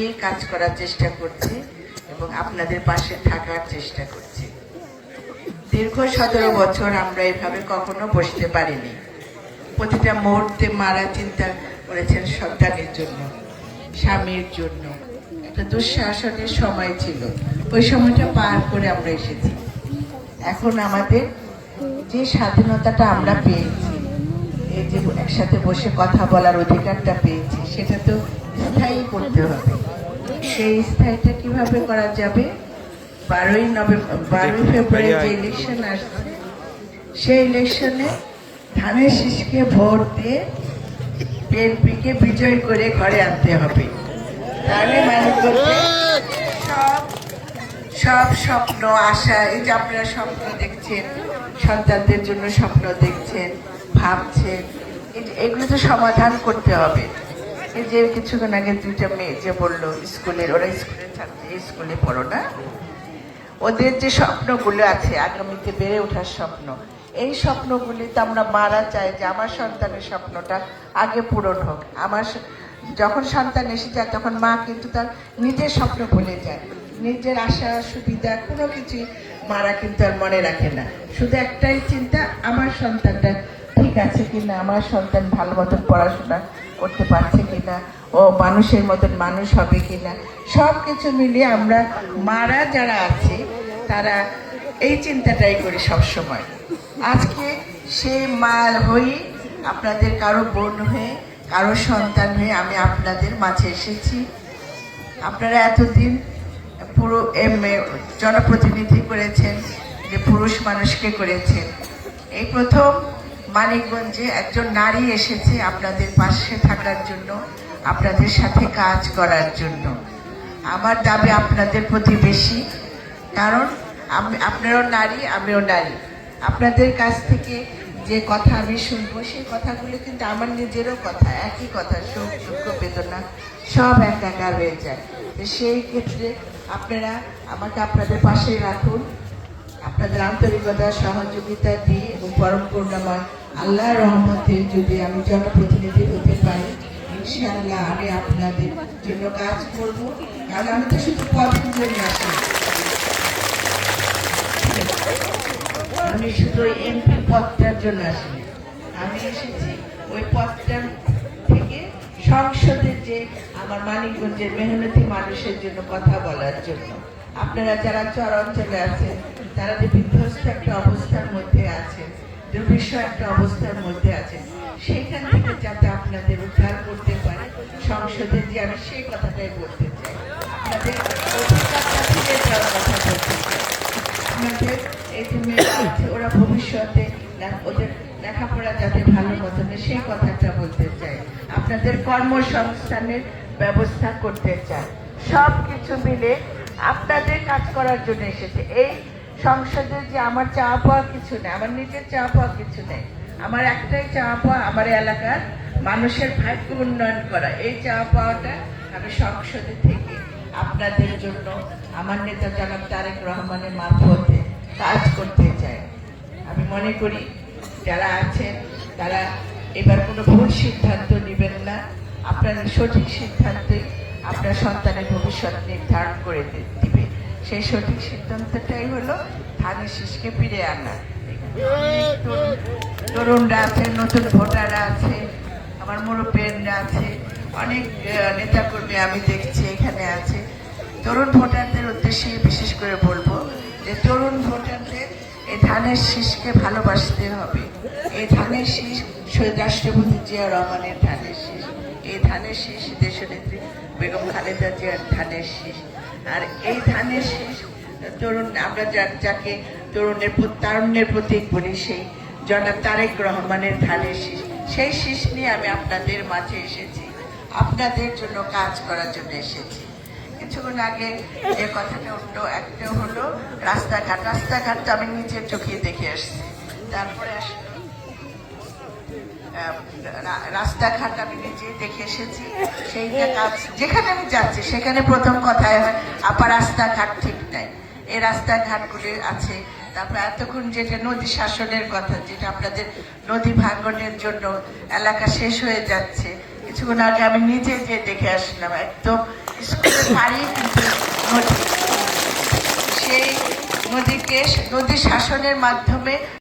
নিয়ে কাজ করার চেষ্টা করছি এবং আপনাদের পাশে থাকার চেষ্টা করছি। দীর্ঘ সতেরো বছর আমরা এভাবে কখনো বসতে পারিনি। প্রতিটা মুহূর্তে মারা চিন্তা করেছেন সন্তানের জন্য, স্বামীর জন্য। একটা দুঃশাসনের সময় ছিল। ওই সময়টা পার করে আমরা এসেছি। এখন আমাদের যে স্বাধীনতাটা আমরা পেয়েছি, এই যে একসাথে বসে কথা বলার অধিকারটা পেয়েছি, সেটা তো স্থায়ী করতে হবে। সেই স্থায়ীটা কীভাবে করা যাবে? বারোই নভেম্বর বারোই ফেব্রুয়ারি যে ইলেকশন আসছে সেই ইলেকশনে ধানের শীষকে ভোট দিয়ে বিএনপিকে বিজয় করে ঘরে আনতে হবে। তাহলে মানে করতে সব সব স্বপ্ন আশা এই যে আপনারা স্বপ্ন দেখছেন সন্তানদের জন্য স্বপ্ন দেখছেন ভাবছেন এগুলো তো সমাধান করতে হবে। এই যে কিছুক্ষণ আগে দুইটা মেয়ে যে বলল, স্কুলের ওরা স্কুলের ছাত্রী স্কুলে পড়ো না। ওদের যে স্বপ্নগুলো আছে, আগামীতে বেড়ে ওঠার স্বপ্ন, এই স্বপ্নগুলি তো আমরা মারা চাই যে আমার সন্তানের স্বপ্নটা আগে পূরণ হোক। আমার যখন সন্তান এসে যায়, তখন মা কিন্তু তার নিজের স্বপ্ন ভুলে যায়। নিজের আশা, সুবিধা, কোনো কিছুই মারা কিন্তু আর মনে রাখে না। শুধু একটাই চিন্তা, আমার সন্তানটা আছে কিনা, আমার সন্তান ভালো মতন পড়াশোনা করতে পারছে কিনা, ও মানুষের মতন মানুষ হবে কিনা সব কিছু মিলিয়ে আমরা মারা যারা আছে, তারা এই চিন্তাটাই করি সবসময়। আজকে সেই মা হই আপনাদের কারও বোন হয়ে, কারও সন্তান হয়ে আমি আপনাদের মাঝে এসেছি। আপনারা এতদিন পুরো এম জনপ্রতিনিধি করেছেন, যে পুরুষ মানুষকে করেছেন। এই প্রথম মানিকগঞ্জে একজন নারী এসেছে আপনাদের পাশে থাকার জন্য, আপনাদের সাথে কাজ করার জন্য। আমার দাবি আপনাদের প্রতি বেশি, কারণ আমি আপনারাও নারী, আমিও নারী। আপনাদের কাছ থেকে যে কথা আমি শুনব, সেই কথাগুলো কিন্তু আমার নিজেরও কথা, একই কথা, সুখ, দুঃখ, বেদনা, সব একাকার হয়ে যায়। তো সেই ক্ষেত্রে আপনারা আমাকে আপনাদের পাশে রাখুন। আপনাদের আন্তরিকতা সহযোগিতা দিয়ে এবং পরম করুণাময় আল্লাহ রহমতে যদি আমি জনপ্রতিনিধি হতে পারি, ইনশাআল্লাহ আমি আপনাদের জন্য কাজ করব। কারণ আমি তো শুধু পদের জন্য আসি। আমি শুধু এমপি পদটার জন্য আসিনি আমি এসেছি ওই পদটার থেকে সংসদের যে আমার মানিকগঞ্জের মেহনতি মানুষের জন্য কথা বলার জন্য। আপনারা যারা চর অঞ্চলে আছেন তারা যে বিধ্বস্ত একটা অবস্থার মধ্যে আছেন দুর্বিষ একটা অবস্থার মধ্যে আছেন সেইখান থেকে যাতে আপনাদের উদ্ধার করতে পারে, সংসদে যে আমি সেই কথাটাই বলতে চাই। আপনাদের এই যে আছে ওরা ভবিষ্যতে ওদের লেখাপড়া যাতে ভালো মতন সেই কথাটা বলতে চাই। আপনাদের কর্মসংস্থানের ব্যবস্থা করতে চাই। সব কিছু মিলে আপনাদের কাজ করার জন্য এসেছে। এই সংসদে যে আমার চাওয়া পাওয়া কিছু নেই, আমার নিজের চাওয়া পাওয়া কিছু নেই। আমার একটাই চাওয়া পাওয়া আমার এলাকার মানুষের ভাগ্য উন্নয়ন করা। এই চাওয়া পাওয়াটা আমি সংসদে থেকে আপনাদের জন্য, আমার নেতা জনাব তারেক রহমানের মারফতে কাজ করতে চাই। আমি মনে করি, যারা আছেন, তারা এবার কোনো ভুল সিদ্ধান্ত নেবেন না। আপনাদের সঠিক সিদ্ধান্তে আপনার সন্তানের ভবিষ্যৎ নির্ধারণ করে দিবে। সেই সঠিক সিদ্ধান্তটাই হলো ধানের শীষকে ফিরে আনা। তরুণ- তরুণরা আছে, নতুন ভোটাররা আছে, আমার মুরব্বীরা আছে, অনেক নেতাকর্মী আমি দেখছি, এখানে আছে। তরুণ ভোটারদের উদ্দেশ্যে বিশেষ করে বলব যে তরুণ ভোটারদের এই ধানের শীষকে ভালোবাসতে হবে। এই ধানের শীষ শহীদ রাষ্ট্রপতি জিয়া রহমানের ধানের শীষ, এই ধানের শীষ, দেশনেত্রী বেগম খালেদা জিয়ার ধানের শীষ। আর এই ধানের তরুণ, আমরা যাকে তরুণের তারুণ্যের প্রতীক বলি সেই জনাব তারেক রহমানের ধানের শীষ। সেই শীষ নিয়ে আমি আপনাদের মাঝে এসেছি। আপনাদের জন্য কাজ করার জন্য এসেছি। কিছুক্ষণ আগে যে কথাটা উঠল একটা হলো, রাস্তাঘাট। রাস্তাঘাট তো আমি নিজের চোখে দেখে আসছি। তারপরে আসলো রাস্তাঘাট আমি নিজে দেখে এসেছি। সেইটা যেখানে আমি যাচ্ছি, সেখানে প্রথম কথায় হয় আপার রাস্তাঘাট ঠিক নাই। এই রাস্তাঘাটগুলি আছে। তারপর এতক্ষণ যেটা নদী শাসনের কথা, যেটা আপনাদের নদী ভাঙ্গনের জন্য এলাকা শেষ হয়ে যাচ্ছে। কিছুক্ষণ আগে আমি নিজে যে দেখে আসলাম, একদম স্কুলের বাড়ি, কিন্তু নদী। সেই নদীকে নদী শাসনের মাধ্যমে